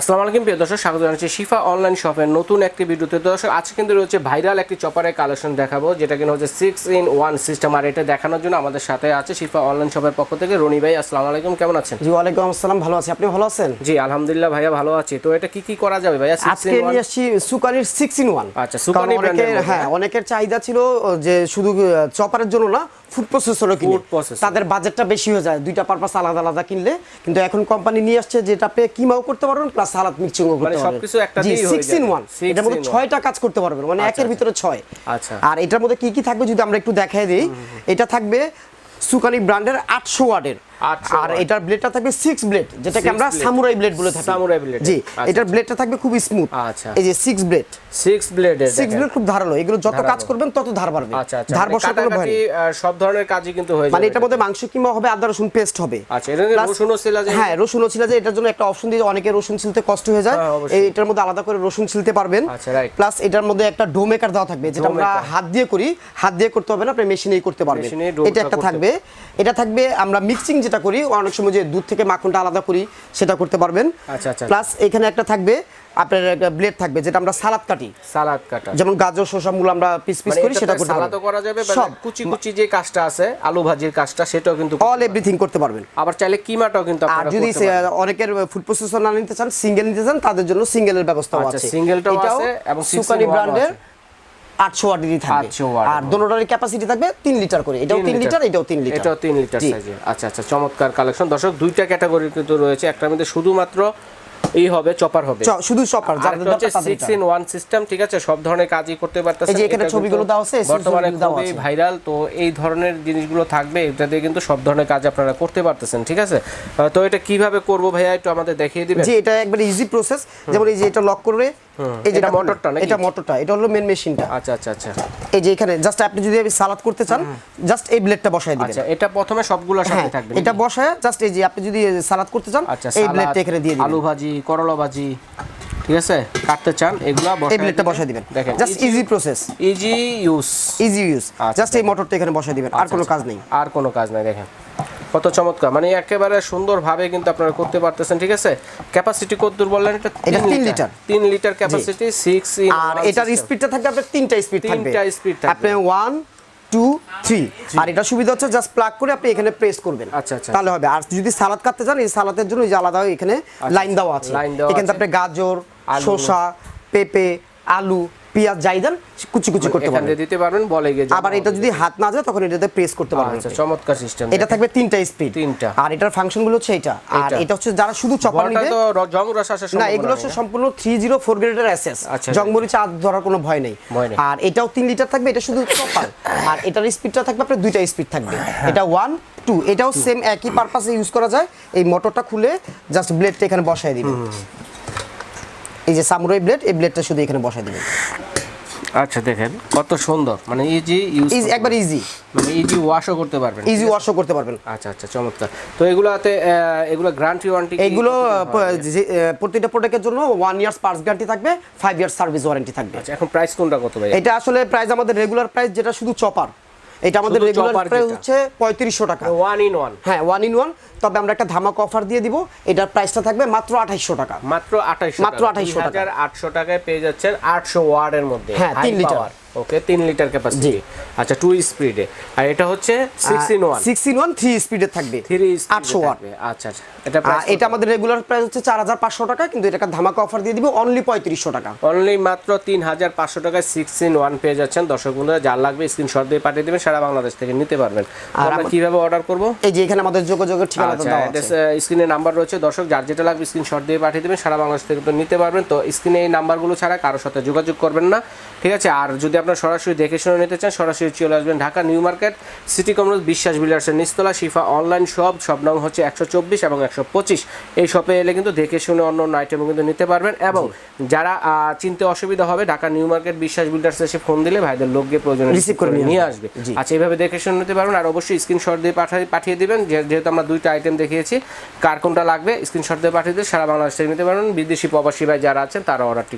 আসসালামু আলাইকুম প্রিয় দর্শক স্বাগত জানাচ্ছি শিফা অনলাইন শপের নতুন একটি ভিডিওতে। দর্শক আজকে কিন্তু রয়েছে ভাইরাল একটি চপারের কালেকশন দেখাবো যেটা কিনা হচ্ছে সিক্স ইন ওয়ান সিস্টেম আর এটা দেখানোর জন্য আমাদের সাথে আছে শিফা অনলাইন শপের পক্ষ থেকে রনি ভাই। আসসালামু আলাইকুম কেমন আছেন? জি ওয়ালাইকুম আসসালাম ভালো আছি। আপনি ভালো আছেন? জি আলহামদুলিল্লাহ ভাইয়া ভালো আছি। তো এটা কি কি করা যাবে ভাইয়া? আজকে নিয়ে আসছি সুকানির সিক্স ইন ওয়ান আচ্ছা, সুকানি brand-এর হ্যাঁ অনেকের চাহিদা ছিল যে শুধু চপারের জন্য না ফুড প্রসেসরও কিনে। তাদের বাজেটটা বেশি হয়ে যায়। দুইটা পারপাস আলাদা আলাদা কিনলে। কিন্তু এখন কোম্পানি নিয়ে আসছে যেটা আপনি কিমাও করতে পারবেন প্লাস সালাদ মিক্সিং করতে মানে পারবেন। সবকিছু একটা দিয়ে হয়ে যায়। ইন যাবে। ওয়ান Six এটার মধ্যে in ছয়টা কাজ করতে পারবেন। মানে একের ভিতরে ছয়। আচ্ছা। আর এটার মধ্যে কি কি থাকবে যদি আমরা একটু দেখাই দেই এটা থাকবে সুকানি ব্র্যান্ডের আটশো ওয়ার্ডের 800 আর এটার ব্লেডটা থাকবে সিক্স ব্লেড যেটাকে আমরা সামুরাই ব্লেড বলে থাকি। Samurai blade, জি আচ্ছা, এটার ব্লেডটা থাকবে খুব স্মুথ আচ্ছা। এই যে সিক্স ব্লেড সিক্স ব্লেডের সিক্স ব্লেড খুব ধারালো এগুলো যত কাজ করবেন তত ধার বাড়বে। আচ্ছা আচ্ছা। ধার কোনো ভয় আহ, সব ধরনের কাজই কিন্তু হয়ে মানে এটার মধ্যে মাংস কিংবা হবে আদা রসুন পেস্ট হবে। আচ্ছা, রসুনও ছিল যে? হ্যাঁ রসুনও ছিল যে এটার জন্য একটা অপশন দিয়ে অনেকে রসুন ছিলতে কষ্ট হয়ে যায়। হ্যাঁ, এটার মধ্যে আলাদা করে রসুন ছিলতে পারবেন। আচ্ছা. প্লাস এটার মধ্যে একটা ডো মেকার দেওয়া থাকবে যেটা আমরা হাত দিয়ে করি হাত দিয়ে করতে হবে না আপনি মেশিনেই করতে পারবেন। এটা একটা থাকবে এটা থাকবে আমরা মিক্সিং যেটা করি অনেক সময় যে দুধ থেকে মাখনটা আলাদা করি সেটা করতে পারবেন। আচ্ছা, আচ্ছা। প্লাস এখানে একটা থাকবে আপনার একটা ব্লেড থাকবে যেটা আমরা সালাদ কাটি। সালাদ কাটা। যেমন গাজর শসা মূল আমরা পিস পিস মানে করি সেটা করতে সালাদও করা যাবে মানে সব কুচি কুচি যে কাজটা আছে আলু ভাজির কাজটা সেটাও কিন্তু অল এভরিথিং করতে পারবেন। আবার চাইলে কিমাটাও কিন্তু আপনারা যদি অনেকের ফুড প্রসেসর না নিতে চান সিঙ্গেল নিতে চান তাদের জন্য সিঙ্গেলের ব্যবস্থাও আচ্ছা, আছে। single-টাও আছে এবং সুকানি ব্র্যান্ডের। আটশো ওয়াটেরই থাকবে। আর এর ক্যাপাসিটি থাকবে তিন লিটার করে। এটাও তিন লিটার। এটাও তিন লিটার। এটাও তিন লিটার সাইজের আচ্ছা আচ্ছা চমৎকার কালেকশন দর্শক দুইটা ক্যাটাগরি কিন্তু রয়েছে। একটার মধ্যে শুধুমাত্র এই হবে চপার হবে। শুধু চপার হচ্ছে দরকার সিক্স ইন ওয়ান সিস্টেম ঠিক আছে? সব ধরনের কাজই করতে পারতেছে এই যে এখানে ছবিগুলো দেওয়া আছে, বর্তমানে খুবই ভাইরাল তো এই ধরনের জিনিসগুলো থাকবে এটা দিয়ে কিন্তু সব ধরনের কাজ আপনারা করতে পারতেছেন ঠিক আছে? তো এটা কীভাবে করব ভাইয়া একটু আমাদের দেখিয়ে দিবেন? যে এটা একবারে ইজি প্রসেস যেমন এই যে এটা লক করে এই যে এটা এটা মোটরটা এটা মোটরটা এটা হলো মেন মেশিনটা আচ্ছা আচ্ছা আচ্ছা। এই যে এখানে জাস্ট আপনি যদি সালাদ করতে চান জাস্ট এই ব্লেডটা বসায় দিবেন। আচ্ছা এটা প্রথমে সবগুলোর সাথে হ্যাঁ থাকবে এটা বসায় জাস্ট এই যে আপনি যদি সালাদ করতে চান আচ্ছা এই ব্লেডটা এখানে দিয়ে দিবেন। আলু ভাজি করলা ভাজি ঠিক আছে? কাটতে চান এগুলা এই ব্লেডটা বসায় দিবেন। দেখেন just easy process easy use easy use আচ্ছা, জাস্ট এই মোটরটা এখানে বসায় দিবেন আর কোনো কাজ নেই। আর কোনো কাজ নাই দেখেন। কত চমৎকার। মানে একেবারে সুন্দরভাবে কিন্তু আপনারা করতে পারতেছেন ঠিক আছে? ক্যাপাসিটি কত দূর বললেন? এটা এটা তিন তিন লিটার। লিটার। তিন লিটার ক্যাপাসিটি সিক্স ইন আর এটার স্পিডটা থাকবে আপনার তিনটা স্পিড থাকবে। তিনটা স্পিড থাকবে। আপনি ওয়ান টু থ্রি আর এটা সুবিধা হচ্ছে জাস্ট প্লাগ করে আপনি এখানে প্রেস করবেন। আচ্ছা, আচ্ছা। তাহলে হবে। আর যদি সালাদ কাটতে চান এই সালাদের জন্য যে আলাদা এখানে লাইন দেওয়া আছে। Line দেওয়া এখানে আপনি গাজর শসা পেঁপে আলু পেঁয়াজ যাই দেন কুচি কুচি করতে পারবেন। দিতে পারবেন বলে গিয়ে আবার এটা যদি হাত না যায় তখন এটাতে প্রেস করতে পারবেন আচ্ছা চমৎকার সিস্টেম এটা থাকবে তিনটা স্পিড তিনটা। আর এটার ফাংশনগুলো হচ্ছে এটা আর এটা হচ্ছে যারা শুধু চপার নিবে তো জং রস আসার না এগুলো হচ্ছে? সম্পূর্ণ থ্রি জিরো ফোর গ্রেডের অ্যাসেস আচ্ছা, জংমরিচ আর ধরার কোনো ভয় নেই। আর এটাও তিন লিটার থাকবে এটা শুধু চপার। আর এটার স্পিডটা থাকবে আপনার দুইটা স্পিড থাকবে। এটা ওয়ান টু এটাও সেম একই পারপাসে ইউজ করা যায়। এই মোটরটা খুলে জাস্ট ব্লেডটা এখানে বসায় দিবেন। এই যে সামুরাই ব্লেড এই ব্লেডটা শুধু এখানে বসায় দিবেন। আচ্ছা দেখেন কত সুন্দর। মানে ইজি ইউজ একবার ইজি মানে ইজি ওয়াশও করতে পারবেন ইজি ওয়াশও করতে পারবেন। আচ্ছা আচ্ছা চমৎকার। তো এগুলাতে এগুলো গ্যারান্টি ওয়ারেন্টি এইগুলো প- যে- এ, প্রতিটা প্রোডাক্টের জন্য ওয়ান ইয়ার্স পার্স গ্যারান্টি থাকবে ফাইভ ইয়ার্স সার্ভিস ওয়ারেন্টি থাকবে। আচ্ছা এখন প্রাইস কোনটা কত ভাই? এটা আসলে প্রাইস আমাদের রেগুলার প্রাইস যেটা শুধু চপার এটা আমাদের রেগুলার প্রাইস হচ্ছে পঁয়ত্রিশশো টাকা। ওয়ান ইন ওয়ান হ্যাঁ ওয়ান ইন ওয়ান তবে আমরা একটা ধামাক অফার দিয়ে দিব। এটার প্রাইসটা থাকবে মাত্র আঠাইশশো টাকা। মাত্র আঠাইশো মাত্র আঠাইশশো টাকা। আটশো টাকায় পেয়ে যাচ্ছেন আটশো ওয়ার্ডের মধ্যে। হ্যাঁ, তিন লিটার। ওকে তিন লিটার ক্যাপাসিটি আচ্ছা টু স্পিডে আর এটা হচ্ছে six in one six in one three স্পিডের থাকবে। থ্রি আটশো ওয়াট। আচ্ছা আচ্ছা। এটা এটা আমাদের রেগুলার প্রাইস হচ্ছে চার হাজার পাঁচশো টাকা কিন্তু এটা একটা ধামাকা অফার দিয়ে দিব অনলি পঁয়ত্রিশশো টাকা। অনলি মাত্র তিন হাজার পাঁচশো টাকায় সিক্স ইন ওয়ান পেয়ে যাচ্ছেন। দর্শক বন্ধুরা যার লাগবে স্ক্রিনশট দিয়ে পাঠিয়ে দেবেন সারা বাংলাদেশ থেকে নিতে পারবেন। আর আমরা কীভাবে অর্ডার করব? এই যে এখানে আমাদের যোগাযোগের ঠিকানা আচ্ছা দেওয়া আছে। স্ক্রিনে নাম্বার রয়েছে। দর্শক যার যেটা লাগবে স্ক্রিনশট দিয়ে পাঠিয়ে দিবেন সারা বাংলাদেশ থেকে তো নিতে পারবেন। তো স্ক্রিনে এই নাম্বারগুলো ছাড়া কারোর সাথে যোগাযোগ করবেন না। ঠিক আছে আর যদি আপনার সরাসরি দেখে শুনে নিতে চান সরাসরি চলে আসবেন ঢাকা নিউ মার্কেট সিটি কমরোজ বিশ্বাস বিল্ডার্সের নিস্তলা শিফা অনলাইন শপ সব নাম হচ্ছে একশো চব্বিশ এবং একশো পঁচিশ। এই শপে এলে কিন্তু দেখে শুনে অন্য অন্য আইটেমও কিন্তু নিতে পারবেন এবং যারা চিনতে অসুবিধা হবে Dhaka new market Biswas builders এসে ফোন দিলে ভাইদের লোককে প্রয়োজনে Receive করে নিয়ে আসবে। আচ্ছা এইভাবে দেখে শুনে নিতে পারবেন আর অবশ্যই স্ক্রিনশট দিয়ে পাঠিয়ে পাঠিয়ে দেবেন যেহেতু আমরা দুইটা আইটেম দেখিয়েছি কার কোনটা লাগবে স্ক্রিনশট দিয়ে পাঠিয়ে দিয়ে সারা বাংলাদেশ থেকে নিতে পারবেন। বিদেশি প্রবাসী ভাই যারা আছেন তারা অর্ডারটি